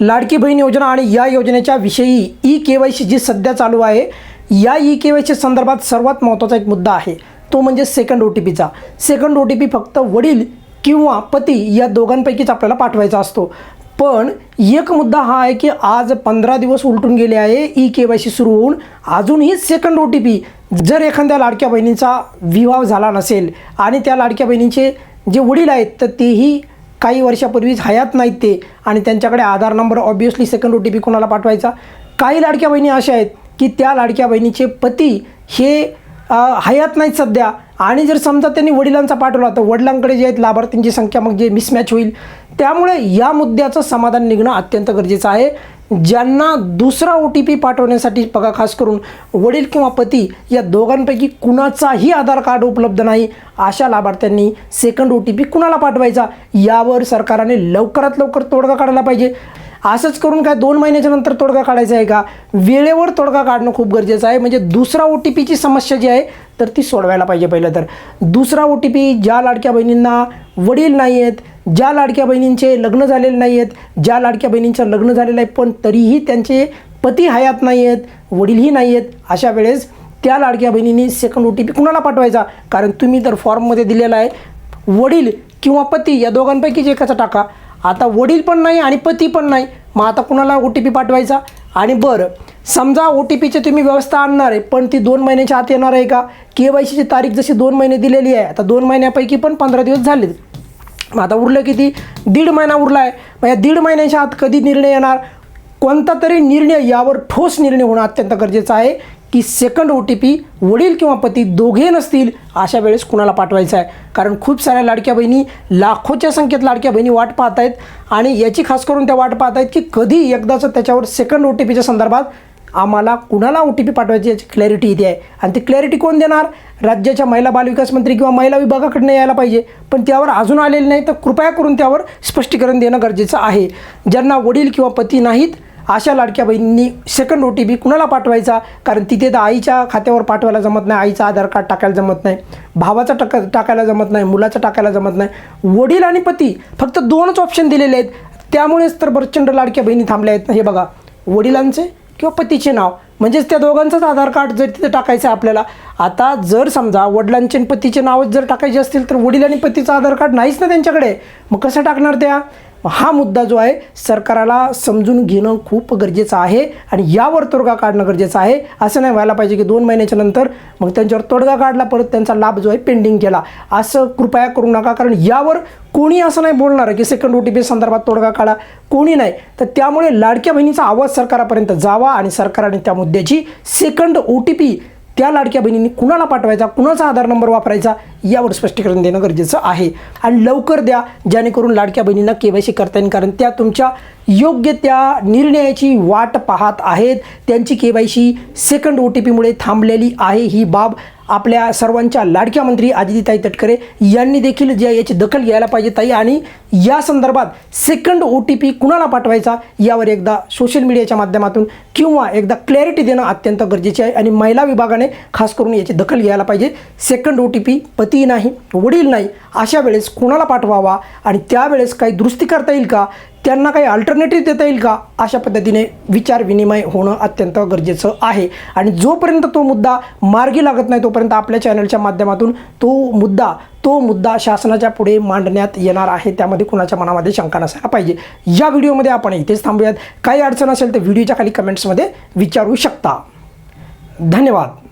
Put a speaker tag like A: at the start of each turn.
A: लाडकी बहीण योजना आणि या योजनेच्या विषयी ई के वाय सी जी सध्या चालू आहे या ई के वाय सी संदर्भात सर्वात महत्त्वाचा एक मुद्दा आहे. तो म्हणजे सेकंड ओ टी पीचा सेकंड ओ टी पी फक्त वडील किंवा पती या दोघांपैकीच आपल्याला पाठवायचा असतो. पण एक मुद्दा हा आहे की आज पंधरा दिवस उलटून गेले आहे ई के वाय सी सुरू होऊन अजूनही सेकंड ओ टी पी जर एखाद्या लाडक्या बहिणीचा विवाह झाला नसेल आणि त्या लाडक्या बहिणीचे जे वडील आहेत तर तेही काही वर्षापूर्वीच हयात नाहीत ते. आणि त्यांच्याकडे Aadhaar number obviously second O T P कोणाला पाठवायचा? काही लाडक्या बहिणी अशा आहेत की त्या लाडक्या बहिणीचे पती हे हयात नाहीत सध्या. आणि जर समजा त्यांनी वडिलांचा पाठवला तर वडिलांकडे जे आहेत लाभार्थींची संख्या मग जे मिसमॅच होईल. त्यामुळे या मुद्द्याचं समाधान निघणं अत्यंत गरजेचं आहे. ज्यांना दुसरा ओ टी पी पाठवण्यासाठी बघा खास करून वडील किंवा पती या दोघांपैकी कुणाचाही आधार कार्ड उपलब्ध नाही अशा लाभार्थ्यांनी सेकंड ओ टी पी कुणाला पाठवायचा? यावर सरकारने लवकरात लवकर तोडगा काढायला पाहिजे. असंच करून काय दोन महिन्याच्या नंतर तोडगा काढायचा आहे का? वेळेवर तोडगा काढणं खूप गरजेचं आहे. म्हणजे दुसरा ओ टी पीची समस्या जी आहे तर ती सोडवायला पाहिजे पहिलं तर. दुसरा ओ टी पी ज्या लाडक्या बहिणींना वडील नाही आहेत ज्या लाडक्या बहिणींचे लग्न झालेले नाही आहेत ज्या लाडक्या बहिणींचं लग्न झालेलं आहे पण तरीही त्यांचे पती हयात नाही आहेत वडीलही नाही आहेत अशा वेळेस त्या लाडक्या बहिणींनी सेकंड ओ टी पी कुणाला पाठवायचा? कारण तुम्ही तर फॉर्ममध्ये दिलेला आहे. वडील किंवा पती या दोघांपैकीच एकाचा टाका. आता वडील पण नाही आणि पती पण नाही. मग आता कुणाला ओ टी पी पाठवायचा? आणि बरं समजा ओ टी पीची तुम्ही व्यवस्था आणणार आहे पण ती दोन महिन्याच्या आत येणार आहे का? के वाय सीची तारीख जशी दोन महिने दिलेली आहे आता दोन महिन्यापैकी पण पंधरा दिवस झाले मग आता उरलं किती? दीड महिना उरला आहे मग या दीड महिन्याच्या आत कधी निर्णय येणार? कोणता तरी निर्णय यावर ठोस निर्णय होणं अत्यंत गरजेचं आहे की सेकंड ओ टी पी वडील किंवा पती दोघे नसतील अशा वेळेस कुणाला पाठवायचं आहे? कारण खूप साऱ्या लाडक्या बहिणी लाखोच्या संख्येत लाडक्या बहिणी वाट पाहत आहेत आणि याची खास करून त्या वाट पाहत आहेत की कधी एकदाचं त्याच्यावर सेकंड ओ टी पीच्या संदर्भात आम्हाला कुणाला ओ टी पी पाठवायची याची क्लॅरिटी इथे आहे. आणि ती क्लॅरिटी कोण देणार? राज्याच्या महिला बालविकास मंत्री किंवा महिला विभागाकडनं यायला पाहिजे. पण त्यावर अजून आलेले नाही तर कृपया करून त्यावर स्पष्टीकरण देणं गरजेचं आहे. ज्यांना वडील किंवा पती नाहीत अशा लाडक्या बहिणींनी सेकंड ओ टी पी कुणाला पाठवायचा? कारण तिथे तर आईच्या खात्यावर पाठवायला जमत नाही आईचं आधार कार्ड टाकायला जमत नाही भावाचा टाका टाकायला जमत नाही मुलाचं टाकायला जमत नाही. वडील आणि पती फक्त दोनच ऑप्शन दिलेले आहेत. त्यामुळेच तर प्रचंड लाडक्या बहिणी थांबल्या आहेत. हे बघा वडिलांचे किंवा पतीचे नाव. म्हणजेच त्या दोघांचंच आधार कार्ड जर तिथे टाकायचं आहे आपल्याला आता जर समजा वडिलांचे आणि पतीचे नावच जर टाकायचे असतील तर वडील आणि पतीचं आधार कार्ड नाहीच ना त्यांच्याकडे. मग कसं टाकणार त्या? हा मुद्दा जो आहे सरकाराला समजून घेणं खूप गरजेचं आहे आणि यावर तोडगा काढणं गरजेचं आहे. असं नाही व्हायला पाहिजे की दोन महिन्याच्या नंतर मग त्यांच्यावर तोडगा काढला परत त्यांचा लाभ जो आहे पेंडिंग केला. असं कृपया करू नका कारण यावर कोणी असं नाही बोलणार की सेकंड ओ टी पी संदर्भात तोडगा काढा. कोणी नाही. तर त्यामुळे लाडक्या बहिणीचा आवाज सरकारापर्यंत जावा आणि सरकारने त्या मुद्द्याची सेकंड ओ टी पी त्या लाडक्या बहिणींनी कुणाला पाठवायचा कुणाचा आधार नंबर वापरायचा यावर स्पष्टीकरण देणं गरजेचं आहे. आणि लवकर द्या जेणेकरून लाडक्या बहिणींना के वाय सी करता येईल कारण त्या तुमच्या योग्य त्या निर्णयाची वाट पाहत आहेत. त्यांची K Y C second O T पीमुळे थांबलेली आहे ही बाब आपल्या सर्वांच्या लाडक्या मंत्री आदितीताई तटकरे यांनी देखील ज्या याची दखल घ्यायला पाहिजे ताई. आणि या संदर्भात सेकंड ओ टी पी कुणाला पाठवायचा यावर एकदा सोशल मीडियाच्या माध्यमातून किंवा एकदा क्लॅरिटी देणं अत्यंत गरजेचे आहे. आणि महिला विभागाने खास करून याची दखल घ्यायला पाहिजे. सेकंड ओ टी पी पती नाही वडील नाही अशा वेळेस कुणाला पाठवावा? आणि त्यावेळेस काही दुरुस्ती करता येईल का? त्यांना काही अल्टरनेटिव्ह देता येईल का? अशा पद्धतीने विचार विनिमय होणं अत्यंत गरजेचं आहे. आणि जोपर्यंत तो मुद्दा मार्गी लागत नाही तोपर्यंत आपल्या चॅनलच्या माध्यमातून तो मुद्दा तो मुद्दा शासनाच्या पुढे मांडण्यात येणार आहे. त्यामध्ये कुणाच्या मनामध्ये शंका नसायला पाहिजे. या व्हिडिओमध्ये आपण इथेच थांबूयात. काही अडचण असेल तर व्हिडिओच्या खाली कमेंट्समध्ये विचारू शकता. धन्यवाद.